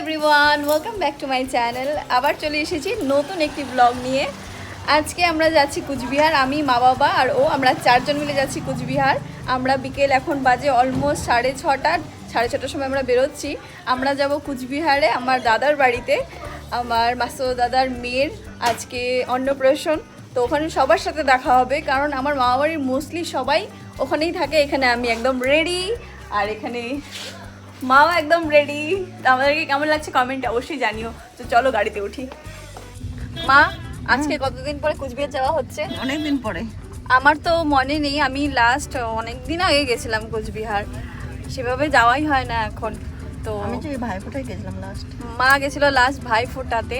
Everyone welcome back to my channel আবার চলে এসেছি নতুন একটি ব্লগ নিয়ে। আজকে আমরা যাচ্ছি কুচবিহার, আমি, মা বাবা আর ও, আমরা চারজন মিলে যাচ্ছি কুচবিহার। আমরা বিকেল এখন বাজে অলমোস্ট সাড়ে ছটা, সাড়ে ছটার সময় আমরা বেরোচ্ছি। আমরা যাব কুচবিহারে আমার দাদার বাড়িতে। আমার মাসো দাদার মেয়ের আজকে অন্নপ্রাশন। তো ওখানে সবার সাথে দেখা হবে, কারণ আমার মামা বাড়ির মোস্টলি সবাই ওখানেই থাকে। এখানে আমি একদম রেডি আর এখানে মাও একদম রেডি আমাদেরকে কেমন লাগছে কমেন্টে অবশ্যই জানিও। তো চলো গাড়িতে উঠি। মা আজকে কতদিন পরে কুচবিহার যাওয়া হচ্ছে? অনেকদিন পরে। আমার তো মনে নেই আমি লাস্ট অনেক দিন আগে গেছিলাম কুচবিহার। সেভাবে যাওয়াই হয় না এখন তো আমি যে ভাইফোঁটায় গেছিলাম লাস্ট মা গেছিল লাস্ট ভাই ফোটাতে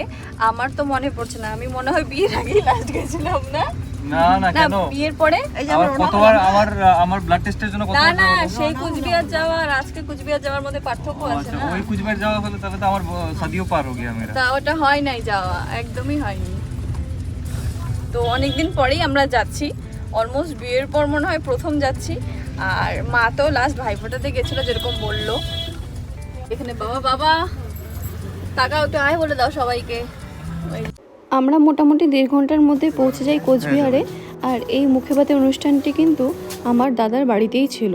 আমার তো মনে পড়ছে না আমি মনে হয় বিয়ের আগেই লাস্ট গেছিলাম না? না না না কেন? বিয়ের পরে? এই যে আমার আমরা কতবার আমার আমার ব্লাড টেস্টের জন্য কতবার না যাওয়া সেই কুচবিহার যাওয়া আর আজকে কুচবিহার যাওয়ার মধ্যে পার্থক্য আছে আচ্ছা না? ওই কুচবিহার যাওয়া হলে তাহলে তো আমার সদিও পার হো গিয়া মেরা তা ওটা হয় নাই যাওয়া একদমই হয়নি। তো অনেকদিন পরেই আমরা যাচ্ছি অলমোস্ট বিয়ের পর মনে হয় প্রথম যাচ্ছি আর মা তো লাস্ট ভাইফোঁটাতে গেছিল যেরকম বলল। এখানে বাবা বাবা তাকাও তো আয় বলে দাও সবাইকে। ওই আমরা মোটামুটি দেড় ঘণ্টার মধ্যে পৌঁছে যাই কোচবিহারে। আর এই মুখে ভাতের অনুষ্ঠানটি কিন্তু আমার দাদার বাড়িতেই ছিল।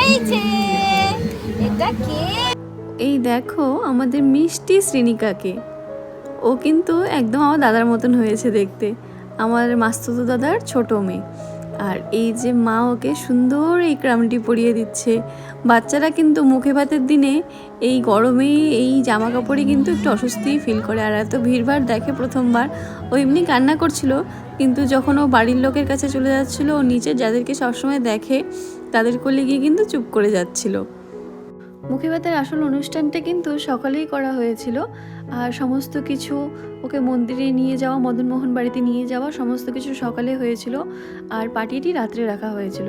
এই যে এটা কে? এই দেখো আমাদের মিষ্টি শ্রেণিকাকে ও কিন্তু একদম আমার দাদার মতন হয়েছে দেখতে। আমার মাস্তুতো দাদার ছোট মেয়ে। আর এই যে মা ওকে সুন্দর এই ক্রামটি পরিয়ে দিচ্ছে। বাচ্চারা কিন্তু মুখে ভাতের দিনে এই গরমে এই জামা কাপড়ে কিন্তু একটু অস্বস্তি ফিল করে। আর এত ভিড়ভাড় দেখে প্রথমবার। ও এমনি কান্না করছিল, কিন্তু যখন ও বাড়ির লোকের কাছে চলে যাচ্ছিল, ও নিচে যাদেরকে সবসময় দেখে, তাদের কোলে গিয়ে কিন্তু চুপ করে যাচ্ছিল। মুখে ভাতের আসল অনুষ্ঠানটা কিন্তু সকালেই করা হয়েছিল। আর সমস্ত কিছু ওকে মন্দিরে নিয়ে যাওয়া, মদনমোহন বাড়িতে নিয়ে যাওয়া সমস্ত কিছু সকালে হয়েছিল আর পার্টিটি রাত্রে রাখা হয়েছিল।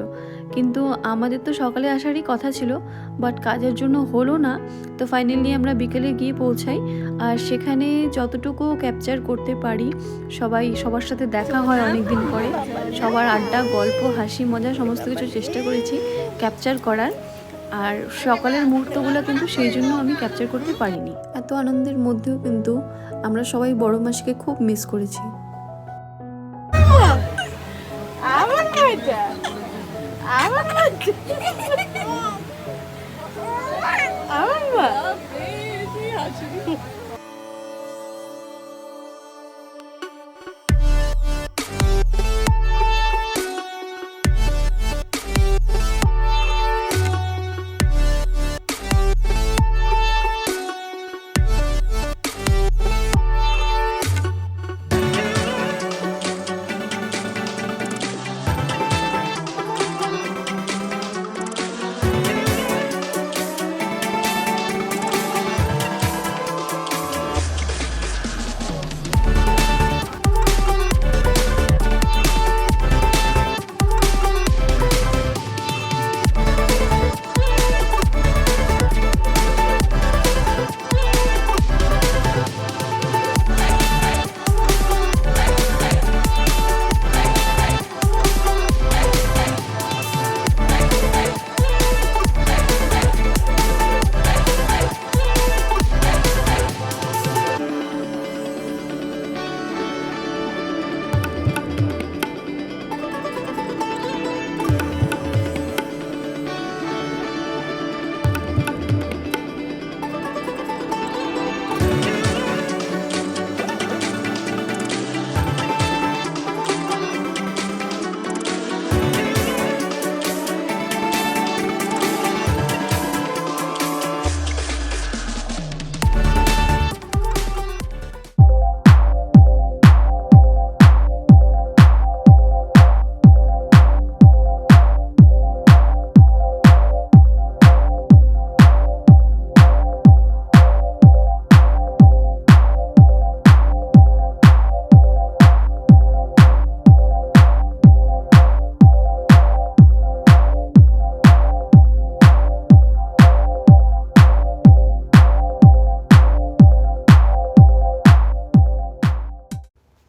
কিন্তু আমাদের তো সকালে আসারই কথা ছিল, বাট কাজের জন্য হলো না। তো ফাইনালি আমরা বিকেলে গিয়ে পৌঁছাই। আর সেখানে যতটুকু ক্যাপচার করতে পারি, সবাই, সবার সাথে দেখা হয় অনেক দিন পরে। সবার আড্ডা, গল্প, হাসি, মজা, সমস্ত কিছু চেষ্টা করেছি ক্যাপচার করার। আর সকালের মুহূর্তগুলো কিন্তু সেই জন্য আমি ক্যাপচার করতে পারিনি। এত আনন্দের মধ্যেও কিন্তু আমরা সবাই বড় মাসকে খুব মিস করেছি। আমার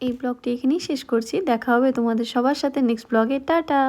এই ব্লগটি এখানেই শেষ করছি। দেখা হবে তোমাদের সবার সাথে নেক্সট ব্লগে টাটা!